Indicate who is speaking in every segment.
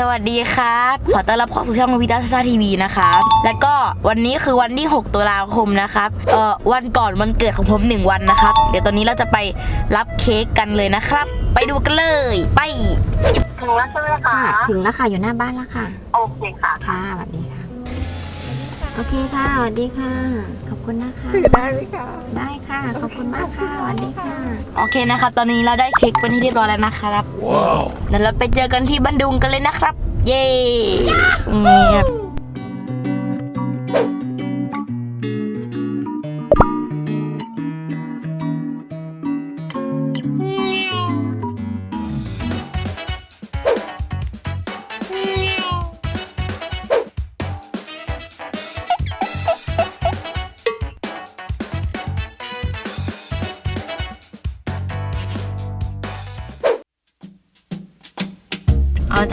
Speaker 1: สวัสดีครับ ขอต้อนรับเข้าสู่ช่องวิดาซ่าทีวีนะครับ แล้วก็วันนี้คือวันที่ 6ตุลาคมนะครับ เอ่อวันก่อนวันเกิดของผม 1 วันนะครับ เดี๋ยวตอนนี้เราจะไปรับเค้กกันเลยนะครับ ไปดูกันเลย ไป
Speaker 2: ถึงแล้วใช่ไหมคะ
Speaker 3: ค่ะถึงแล้วค่ะอยู่หน้าบ้านแล้วค่ะ
Speaker 2: โอเคค่ะ
Speaker 3: ค่ะสวัสดีค่ะโอเคค่ะสวัสดีค่ะ ขอบคุณนะคะ
Speaker 2: ได้ไหมคะ
Speaker 3: ได้ค่ะ ขอบคุณมากค่ะสวัสดีค่ะ
Speaker 1: โอเคนะครับ ตอนนี้เราได้เค้กเป็นที่เรียบร้อยแล้วนะครับว้าวเดี๋ยวเราไปเจอกันที่บันดุงกันเลยนะครับ เย้นี่ครับ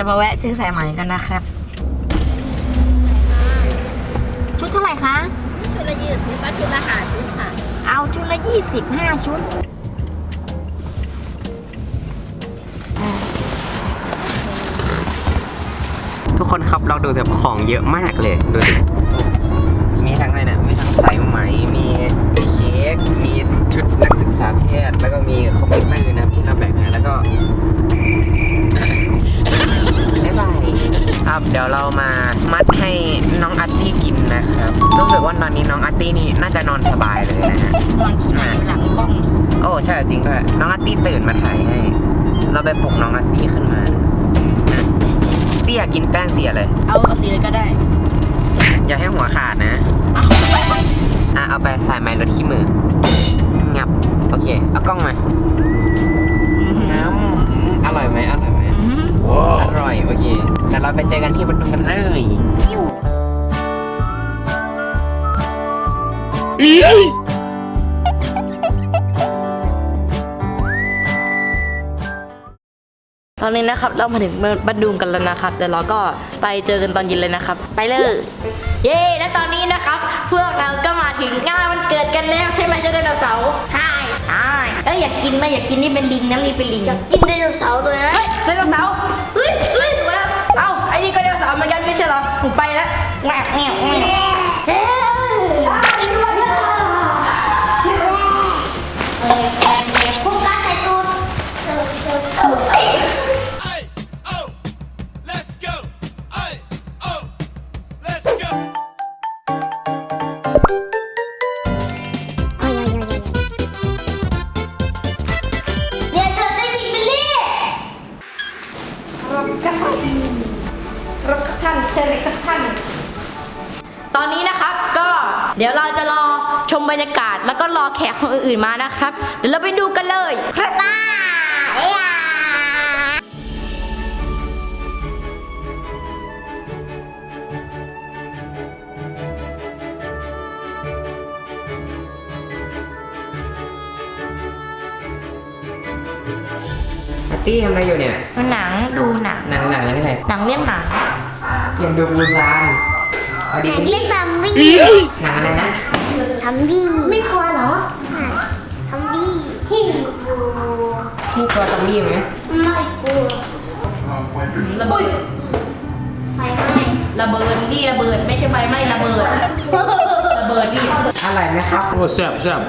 Speaker 1: มาแวะซื้อสายไหมกันนะครับ
Speaker 3: ชุดเท่าไหร่คะ
Speaker 2: ชุดละยี่สิบชุดละหาสิบค่ะ
Speaker 3: เอาชุดละยี่สิบห้าชุด
Speaker 4: ทุกคนครับเราดูแบบของเยอะมากเลยดูดิมีทั้งอะไรเนี่ยมีทั้งสายไหมมีมีเค้กมีชุดนักศึกษาแพทย์แล้วก็มีคอมพิวเตอร์นะครับที่เราแบ่งให้แล้วก็บ๊ายบาย ครับ เดี๋ยวเรามามัดให้น้องอาร์ตี้กินนะครับ รู้สึกว่าตอนนี้น้องอาร์ตี้นี่น่าจะนอนสบายเลยนะฮะ
Speaker 1: นอนขี้หมาหลังกล้อง
Speaker 4: โอ้ใช่จริงด้วยน้องอาร์ตี้ตื่นมาถ่ายให้ เราไปปลุกน้องอาร์ตี้ขึ้นมานะตี้อยากกินแป้งเสียเลย
Speaker 1: เอาเอาสีเลยก็ได้
Speaker 4: อย่าให้หัวขาดนะอะเอาไปใส่ไม้ลดขี้มือ งับ โอเค เอากล้องมา น้ำอร่อยไหมอร่อยไหมอ ร่อย โอเคแต่เราไปเจอกันที่บรรทุกกันเลยปิ้ว
Speaker 1: ตอนนี้นะครับเรามาถึงบันดุงกันแล้วนะครับเดี๋ยวเราก็ไปเจอกันตอนเย็นเลยนะครับ ไปเลย เย้และตอนนี้นะครับพวกเราก็มาถึงงานวันเกิดกันแล้วใช่ไหมเจ้าไดโนเสาร์ใช่ใช่แล้วอยากกินไหมอยากกินนี่เป็นลิงนะนี่เป็นลิงกินไดโนเสาร์ตัวนั้นไดโนเสาร์ เฮ้ยเฮ้ยมาแล้วเอ้าไอ้นี่ก็ไดโนเสาร์เหมือนกันไม่ใช่เหรอผมไปแล้วแงะแงะแงะ เดี๋
Speaker 5: ย
Speaker 1: วเราไปดูกันเลยครับ
Speaker 5: ป้าเอ้ยา
Speaker 4: อาร์ตี้ทำอะไรอยู่เนี่ย
Speaker 1: หนังดูหนัง
Speaker 4: หนังหนังยังไง
Speaker 1: หนังเรื่องหนัง
Speaker 4: เตรียมดูบูซานเอาดี
Speaker 5: เรียกซัมบี้
Speaker 4: หนังอะไรนะ
Speaker 5: ซัมบี้ไม่กลัวเหรอซัมบี้ฮิว
Speaker 4: ชื่อตัวซอมบี้ไหม
Speaker 5: ไม่กลัว
Speaker 1: ระเบิด
Speaker 5: ไฟไหม้
Speaker 1: ระเบิดนี่ระเบิดไม่ใช่ไฟไหม้ระเบิดระเบิดนี่
Speaker 4: อร่อยไหมครับ
Speaker 6: โอ้แซ่บแซ่บ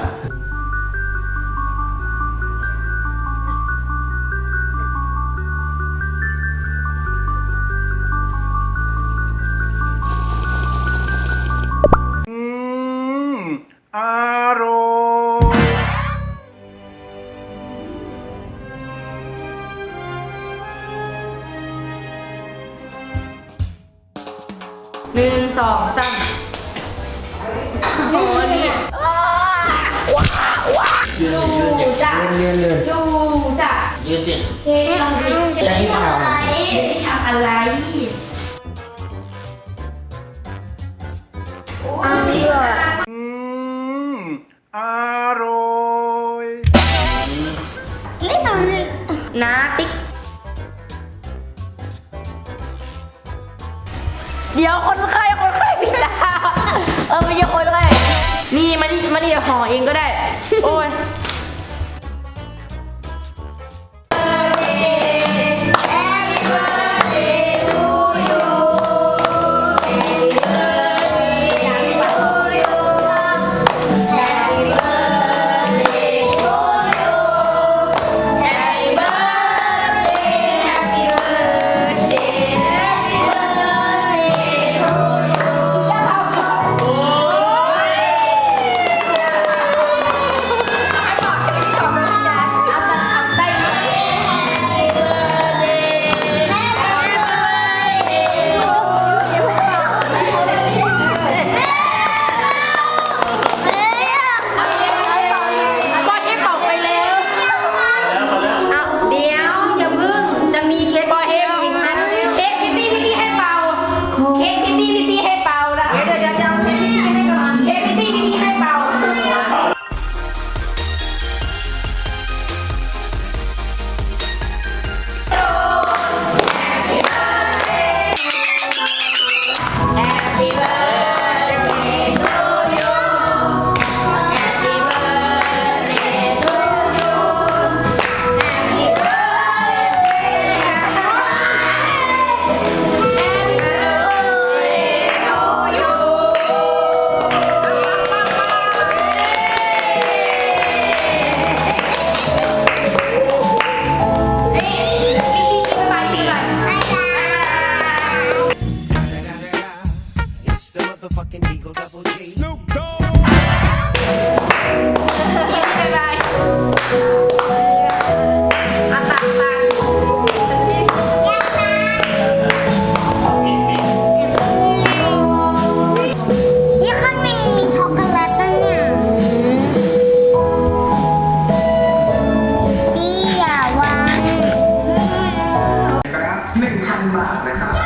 Speaker 7: อ
Speaker 1: งสามโอ้โหนี่จูจ้ะ
Speaker 4: เลื่อนเลื่อน
Speaker 1: จูจ้ะ
Speaker 6: ยืนสิ
Speaker 1: เคลองดู
Speaker 4: จะให้ทำอะไร
Speaker 1: ทำอะไร
Speaker 5: อันนี้อะ
Speaker 7: อืมอร่อย
Speaker 5: ไม่ทำเลย
Speaker 1: นาติ๊กเดี๋ยวคนไข้คนไข้พี่ดาเออ ไม่ใช่คนได้นี่มานี่มานี่เดี๋ยวห่อเองก็ได้ โอ้ย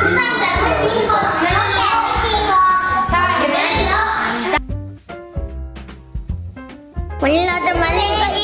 Speaker 4: นะครับ
Speaker 5: ตั้งแต่ไม่ตีก่อนไม่ต้องแกะไม่ตีก่อนใช่เห็นไหมวันนี้เราจะมาเล่นเก้าอี้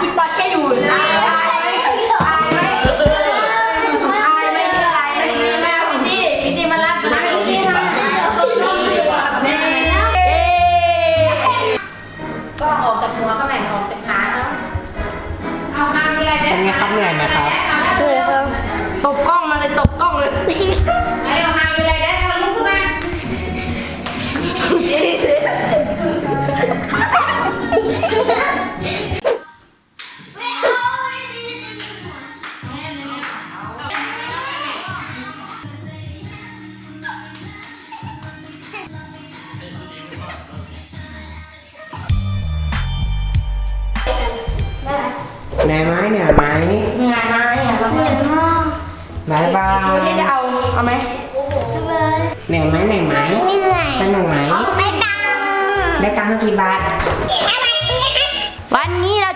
Speaker 1: กินปลาแช่อยู่อายไหมอ เห
Speaker 4: นื่อยไหม
Speaker 1: เห
Speaker 4: นื่อยไหมเหนื่อยไหม
Speaker 1: อะเราเหนื่อยมาก
Speaker 4: บายบาย
Speaker 1: ที่จะเอาเอาไหม
Speaker 4: เหนื่อยไหมเหนื่อยไหม
Speaker 5: เหนื่อย
Speaker 4: สนุกไหม
Speaker 5: ไม่ตัง
Speaker 4: ได้ตังค์กี่บาท
Speaker 1: วันนี้เรา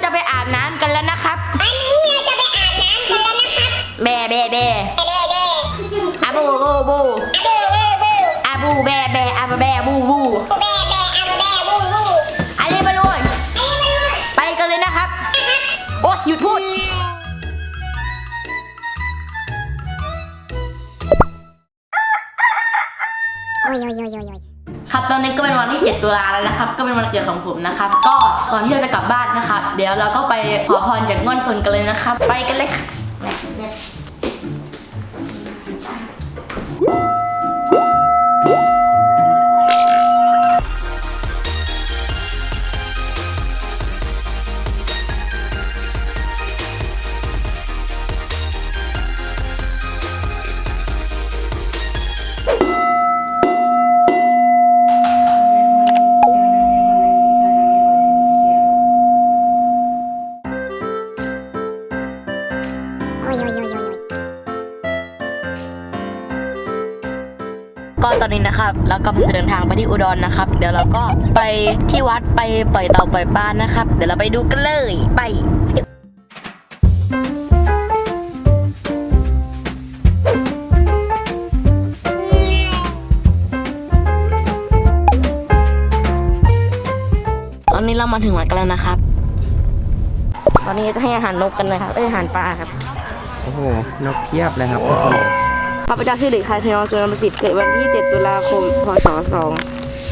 Speaker 1: หยุดพูด
Speaker 5: โอ้ยโอ้ยโอ้ยโอ้ย
Speaker 1: ครับตอนนี้ก็เป็นวันที่ 7 ตุลาแล้วนะครับ ก็เป็นวันเกิดของผมนะครับ ก็ก่อนที่เราจะกลับบ้านนะครับ เดี๋ยวเราก็ไปขอพรจากง่อนซนกันเลยนะครับ ไปกันเลยค่ะ ตอนนี้นะครับเรากำลังจะเดินทางไปที่อุดรนะครับ เดี๋ยวเราก็ไปที่วัดไปปล่อยเต่าปล่อยปลานะครับ เดี๋ยวเราไปดูกันเลยไปตอนนี้เรามาถึงวัดกันแล้วนะครับ ตอนนี้จะให้อาหารนกกันนะครับเอ้ยอาหารปลาครับ
Speaker 4: โอ้โห นกเพียบเลยครับทุกคน
Speaker 1: ข้าพเจ้าชื่อเด็กชายธนวัฒน์สุนทรประสิทธิ์เกิดวันที่ 7 ตุลาคม พศ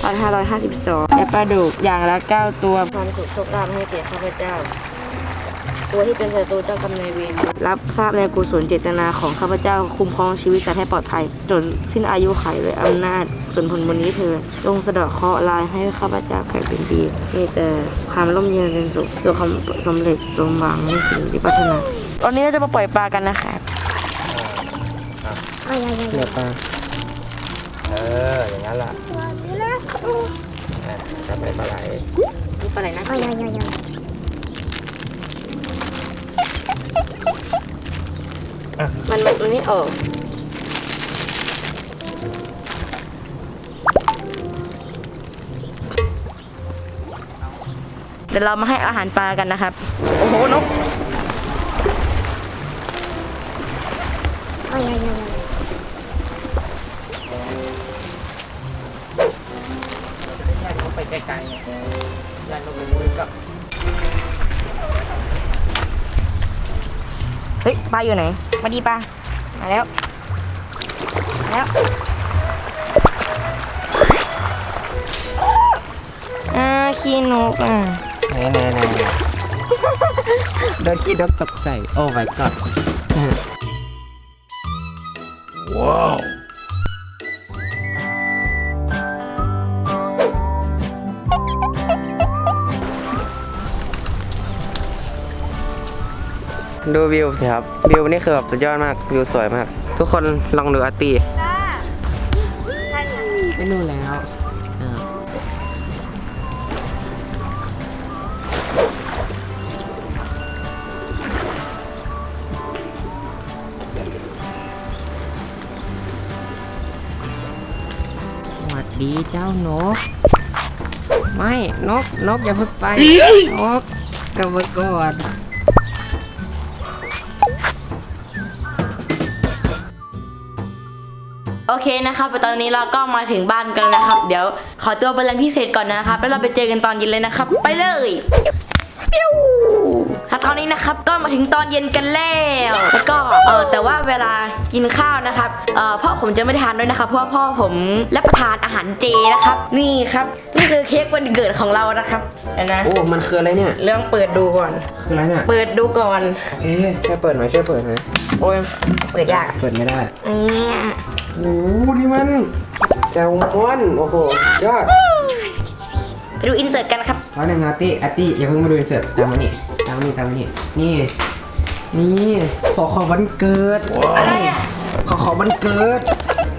Speaker 1: 2552และปลาดุกอย่างละ 9 ตัวความสุขโชคลาภให้แก่ข้าพเจ้า ตัวที่เป็นศัตรูเจ้ากรรมนายเวรรับทราบในกุศลเจตนาของข้าพเจ้าคุ้มครองชีวิตสัตว์ให้ปลอดภัยจนสิ้นอายุขัยเลยอำนาจส่วนผลบนนี้เธอจงสะเดาะเคราะห์ลายให้ข้าพเจ้าแก่เป็นดีมีแต่ความร่มเย็นเป็นสุขตัวความสำเร็จสมหวังในสิ่งที่ปรารถนาตอนนี้เราจะมาปล่อยปลากันนะคะ
Speaker 5: โอ้ยโอ้ยโอ้ย
Speaker 4: เดี๋ยวปลาเอออย่างนั้นล่ะอะจะไปปลาไหล
Speaker 1: นี่ปลาไหลนะ
Speaker 5: โอ้ยโอ้ยโอ้ยโอ้ย
Speaker 1: มันมันมันไม่ออกเดี๋ยวเรามาให้อาหารปลากันนะครับ โอ้โห นก
Speaker 5: โอ้ยโอ้ยโอ้ยโอ้ย
Speaker 1: เฮ้ยปลาอยู่ไหน มาดีปลา มาแล้ว มาแล้วอ่าขี้นกอะ
Speaker 4: ไหนไหนไหนโดนขี้นกตกใส่ โอ้ my god ดูวิวสิครับ วิวนี่คือแบบสุดยอดมาก วิวสวยมาก ทุกคนลองดูอาตีไม่นู่นแล้วเออสวัสดีเจ้านก ไม่ นก นกอย่าเพิ่งไป นกกลับมาก่อน
Speaker 1: นะครับ ตอนนี้เราก็มาถึงบ้านกันแล้วนะครับ เดี๋ยวขอตัวไปเรียนพิเศษก่อนนะครับ แล้วเราไปเจอกันตอนเย็นเลยนะครับ ไปเลยปิ้วครับตอนนี้นะครับก็มาถึงตอนเย็นกันแล้ว แล้วก็เออแต่ว่าเวลากินข้าวนะครับเออพ่อผมจะไม่ได้ทานด้วยนะครับ เพราะว่าพ่อผมรับประทานอาหารเจนะครับ นี่ครับนี่คือเค้กวันเกิดของเรานะครับเดี๋ยวนะ
Speaker 4: โอ้ มันคืออะไรเนี่ย
Speaker 1: เรื่องเปิดดูก่อน
Speaker 4: คืออะไรเนี่ย
Speaker 1: เปิดดูก่อน
Speaker 4: โอเคช่วยเปิดหน่อยช่วยเปิดหน่อย
Speaker 1: โอ้ยเปิดยาก
Speaker 4: เปิดไม่ได้
Speaker 1: อืม
Speaker 4: โอ้โหนี่มันแซลมอนโอ้โหสุดยอด
Speaker 1: ไปดูอินเสิร์ตกันครับ
Speaker 4: แล้วหนึ่งอาร์ตี้อาร์ตี้อย่าเพิ่งมาดูอินเสิร์ตตามมานี่ตามมานี่ตามมานี่นี่นี่ขอขอวันเกิด
Speaker 1: อะไรอะ
Speaker 4: ขอขอวันเกิด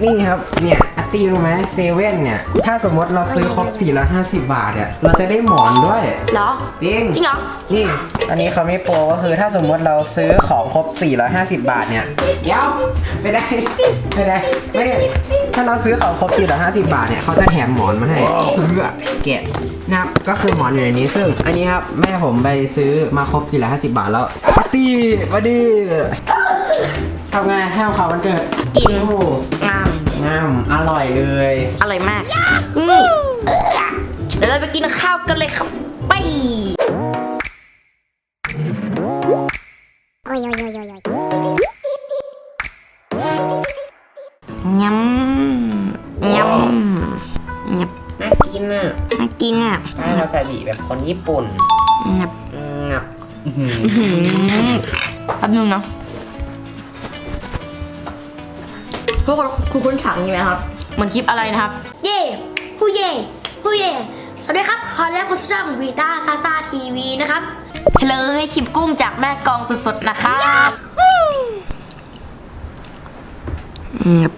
Speaker 4: นี่ครับเนี่ยอาร์ ตี้รู้ไหมเซเว่นเนี่ย ถ้าสมมติเราซื้อครบ450 บาทเนี่ยเราจะได้หมอนด้วย
Speaker 1: เหรอ
Speaker 4: จริง
Speaker 1: จริงเหรอ
Speaker 4: นี่อันนี้เขาไม่โปรก็คือถ้าสมมติเราซื้อของครบ 450 บาทเนี่ยเดี๋ยวไม่ได้ไม่ได้ไม่ได้ถ้าเราซื้อของครบ 450 บาทเนี่ยเขาจะแถมหมอนมาให้เพื่อแกะนะครับก็คือหมอนอยู่ในนี้ซึ่ง อันนี้ครับแม่ผมไปซื้อมาครบ 450 บาทแล้วปาร์ตี้มาดีทำไงให้เขาวันเกิด
Speaker 1: กิน
Speaker 4: โอ้โห
Speaker 1: งาม
Speaker 4: งามอร่อยเลย
Speaker 1: อร่อยมากนี่เออเดี๋ยวเราไปกินข้าวกันเลยครับ ไป
Speaker 5: โอ้ยโอ้ยโอ้ยโอ้ย
Speaker 1: ยำยำยับ
Speaker 4: น่ากินอะ
Speaker 1: น่ากินอะ
Speaker 4: แป้งวาซาบิแบบคนญี่ปุ่น
Speaker 1: ยับ
Speaker 4: งับ
Speaker 1: หืมแป๊บนึงนะ วกคนคุณคุ้นฉากนี้ไหมครับเหมือนคลิปอะไรนะครับ
Speaker 5: เย่ฮูเย่ฮูเย่สวัสดีครับขอแรกคุณช่องวีต้าซาซาทีวีนะครับ
Speaker 1: เฉลยคลิปกุ้งจากแม่กองสดๆนะครับงับ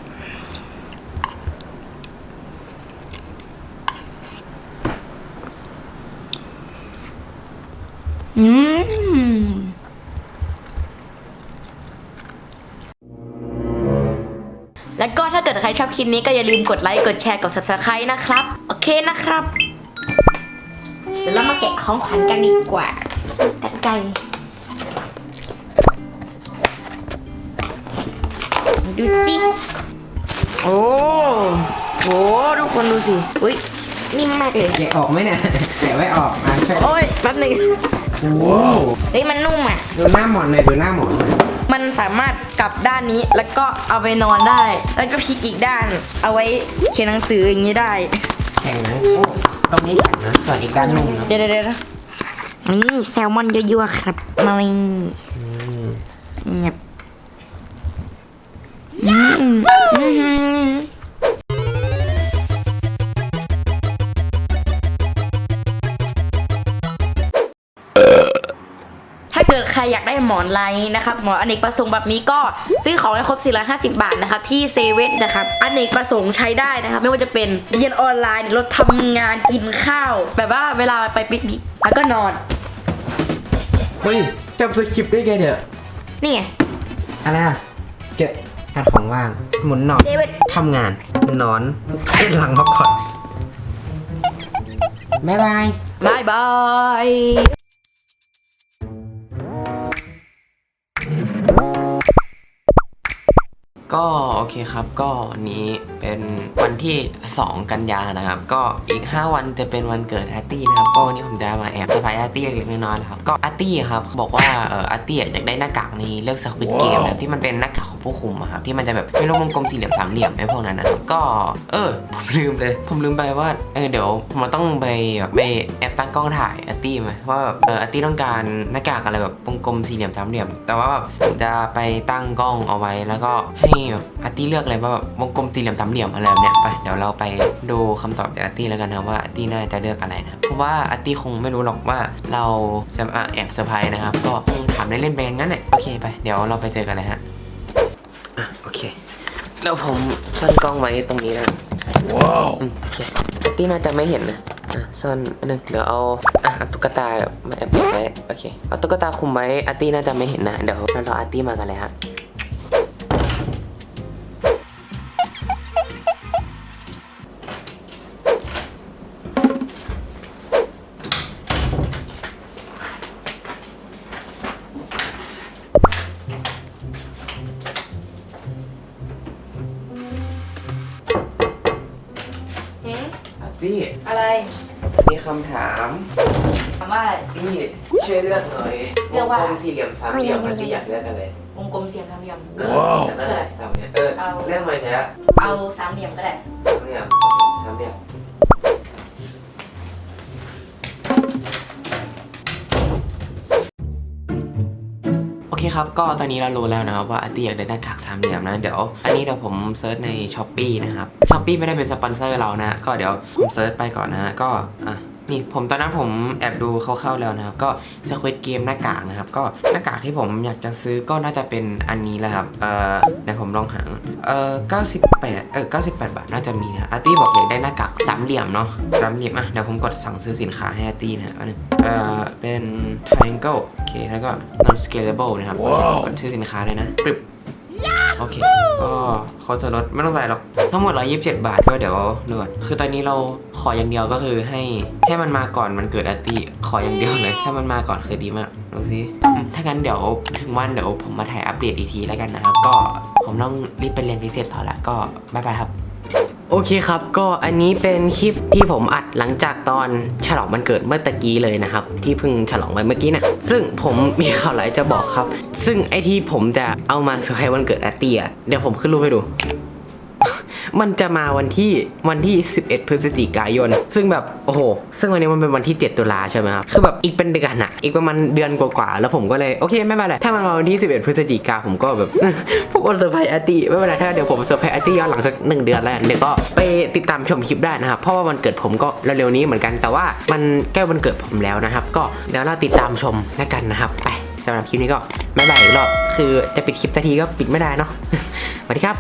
Speaker 1: อืม ชอบคลิปนี้ก็อย่าลืมกดไลค์กดแชร์กด subscribe นะครับ โอเคนะครับ เดี๋ยวเรามาแกะของขวัญกันดีกว่ากันไกลดูสิโอ้โหทุกคนดูสิอุ้ยนิ่มมากเลย
Speaker 4: แกะออกไหมเนี่ยแกะไว้ออกอะช่วย
Speaker 1: โอ้ยแป๊บหนึง
Speaker 4: โอ้โห
Speaker 1: เฮ้ยมันนุ่มอะ
Speaker 4: ดูหน้าหมอนหน่อยดูหน้าหมอนหน่อย
Speaker 1: มันสามารถกลับด้านนี้แล้วก็เอาไปนอนได้ แล้วก็พลิกอีกด้าน เอาไว้เขียนหนังสืออย่างนี้ได้
Speaker 4: แข็งนะโอ้ตรงนี้แข็งนะส่วนอีกด้านนุ่มนะ
Speaker 1: เดี๋ยวเดี๋ยวเดี๋ยวนี่แซลมอนยั่วๆครับมานี่เงียบอืม เกิดใครอยากได้หมอนลายนี้นะครับหมอนอเนกประสงค์แบบนี้ก็ซื้อของให้ครบ 450 บาทนะครับที่เซเว่นนะครับอเนกประสงค์ใช้ได้นะครับไม่ว่าจะเป็นเรียนออนไลน์รถทำงานกินข้าว แบบว่าเวลาไปปิกนิกแล้วก็นอน
Speaker 4: เฮ้ยจำสคริปต์ได้ไงเดี๋ยว
Speaker 1: นี่ไง
Speaker 4: อะไรอะเจอหาของว่าง หมุนหนอน
Speaker 1: เซเว่น
Speaker 4: ทำงานนอนเล่นหลังพักผ่อนบ๊ายบาย
Speaker 1: บายบาย
Speaker 4: เคครับ ก็วันนี้ เป็นวันที่ 2 กันยานะครับ ก็อีก 5 วันจะเป็นวันเกิดอาร์ตี้นะครับ ก็วันนี้ผมจะมาแอบเซอร์ไพรส์อาร์ตี้เล็กๆน้อยๆนะครับ ก็อาร์ตี้ครับบอกว่าเอออาร์ตี้อยากได้หน้ากากในเรื่องสควิตเกมนะที่มันเป็นหน้ากากของผู้คุมอะครับที่มันจะแบบเป็นรูปวงกลมสี่เหลี่ยมสามเหลี่ยมไอ้พวกนั้นนะครับก็เออผมลืมเลย ผมลืมไปว่าเออเดี๋ยวผมต้องไปแบบไปแอบตั้งกล้องถ่ายอาร์ตี้ไหมว่าแบบเอออาร์ตี้ต้องการหน้ากากอะไรแบบวงกลมสี่เหลี่ยมสามเหลี่ยม แต่ว่าแบบผมจะไปตั้งกล้องเอาไว้แล้วก็ให้แบบอาร์ตี้เลือกเลยว่าแบบวงกลมสี่เหลี่ยมสามเหลี่ยมอะไรแบบเนี้ยไปเดี๋ยวเราไปดูคำตอบจากอาร์ตี้แล้วกันนะครับว่าอาร์ตี้น่าจะเลือกอะไรนะครับเพราะว่าอาร์ตี้คงไม่รู้หรอกว่าเราจะมาแอบเซอร์ไพรส์นะครับ ก็คงถามเล่นๆไปงั้นแหละโอเคไปเดี๋ยวเราไปเจอกันเลยฮะอะโอเคแล้วผมซ่อนกล้องไว้ตรงนี้นะ
Speaker 7: ว้าว
Speaker 4: อืมโอเคอาร์ตี้น่าจะไม่เห็นนะอะซ่อนอันหนึงเดี๋ยวเอาอะเอาตุ๊กตามาแอบไว้โอเคเอาตุ๊กตาคุมไว้อาร์ตี้น่าจะไม่เห็นนะเดี๋ยวเรารออาร์ตี้มากันเลยฮะำถาม
Speaker 1: ถามว่า
Speaker 4: อาร์ตี้ช่วยเลือกหน่อย
Speaker 1: เลือกว่า
Speaker 4: วงกลมสี่เหลี่ยมสามเหลี่ยมอาร์ตี้อยากเลือกอะไร
Speaker 1: วงกลมเสียงสามเหลี่ยม
Speaker 4: เออนั่นแหละสามเหลี่ยมเออ
Speaker 1: เอา
Speaker 4: เลือกมาใช่ไหม
Speaker 1: เอาสามเหลี่ยมก็ได้
Speaker 4: สามเหลี่ยมสามเหลี่ยมโอเคครับ ก็ตอนนี้เรารู้แล้วนะครับว่าอาร์ตี้อยากได้หน้ากากสามเหลี่ยมนะ เดี๋ยว อันนี้เดี๋ยวผมเซิร์ชในช้อปปีนะครับช้อปปีไม่ได้เป็นสปอนเซอร์เรานะ ก็เดี๋ยวผมเซิร์ชไปก่อนนะ ก็อะ นี่ผมตอนนั้นผมแอบดูคร่าวๆแล้วนะครับ ก็สควิตเกมหน้ากากนะครับ ก็หน้ากากที่ผมอยากจะซื้อก็น่าจะเป็นอันนี้แหละครับ เอ่อเดี๋ยวผมลองหา เอ่อ98เออ98 บาทน่าจะมีนะอาร์ตี้บอกอยากได้หน้ากากสามเหลี่ยมเนาะสามเหลี่ยมอะเดี๋ยวผมกดสั่งซื้อสินค้าให้อาร์ตี้นะอันนึงเอ่อเป็น triangle โอเคแล้วก็ non scalable นะครับ
Speaker 7: ว้าว
Speaker 4: กดชื่อสินค้าเลยนะปรึบ โอเค ก็โค้ดส่วนลดไม่ต้องใส่หรอก ทั้งหมด 127 บาทก็เดี๋ยวดูก่อนคือตอนนี้เราขออย่างเดียวก็คือให้ให้มันมาก่อนมันเกิดอาร์ตี้ขออย่างเดียวเลยถ้ามันมาก่อนคือดีมากดูสิอืมถ้างั้นเดี๋ยวถึงวันเดี๋ยวผมมาถ่ายอัปเดตอีกทีแล้วกันนะครับ ก็ผมต้องรีบไปเรียนพิเศษต่อละก็บ๊ายบายครับ โอเคครับ ก็อันนี้เป็นคลิปที่ผมอัดหลังจากตอนฉลองวันเกิดเมื่อตะกี้เลยนะครับ ที่เพิ่งฉลองไปเมื่อกี้นะซึ่งผมมีข่าวหลายจะบอกครับ ซึ่งไอที่ผมจะเอามาเซอร์ไพรส์วันเกิดอาเตียเดี๋ยวผมขึ้นรูปให้ดู มันจะมาวันที่วันที่ 11 พฤศจิกายน ซึ่งแบบโอ้โห ซึ่งวันนี้มันเป็นวันที่ 7 ตุลาใช่ไหมครับ คือแบบอีกเป็นเดือนอะอีกประมาณเดือนกว่าๆ แล้วผมก็เลยโอเคไม่เป็นไร ถ้ามันมาวันที่ 11 พฤศจิกาผมก็แบบผมก็เซอร์ไพรส์อาร์ตี้ไม่เป็นไรถ้าเดี๋ยวผมเซอร์ไพรส์อาร์ตี้ย้อนหลังสักหนึ่งเดือนแล้วเดี๋ยวก็ไปติดตามชมคลิปได้นะครับ เพราะว่าวันเกิดผมก็เร็วๆนี้เหมือนกัน แต่ว่ามันใกล้วันเกิดผมแล้วนะครับ ก็เดี๋ยวเราติดตามชมแล้วกันนะครับ ไปสำหรับคลิปนี้ก็บ๊ายบายอีกรอบ คือจะปิดคลิปสักทีก็ปิดไม่ได้เนาะสวัสดีครับ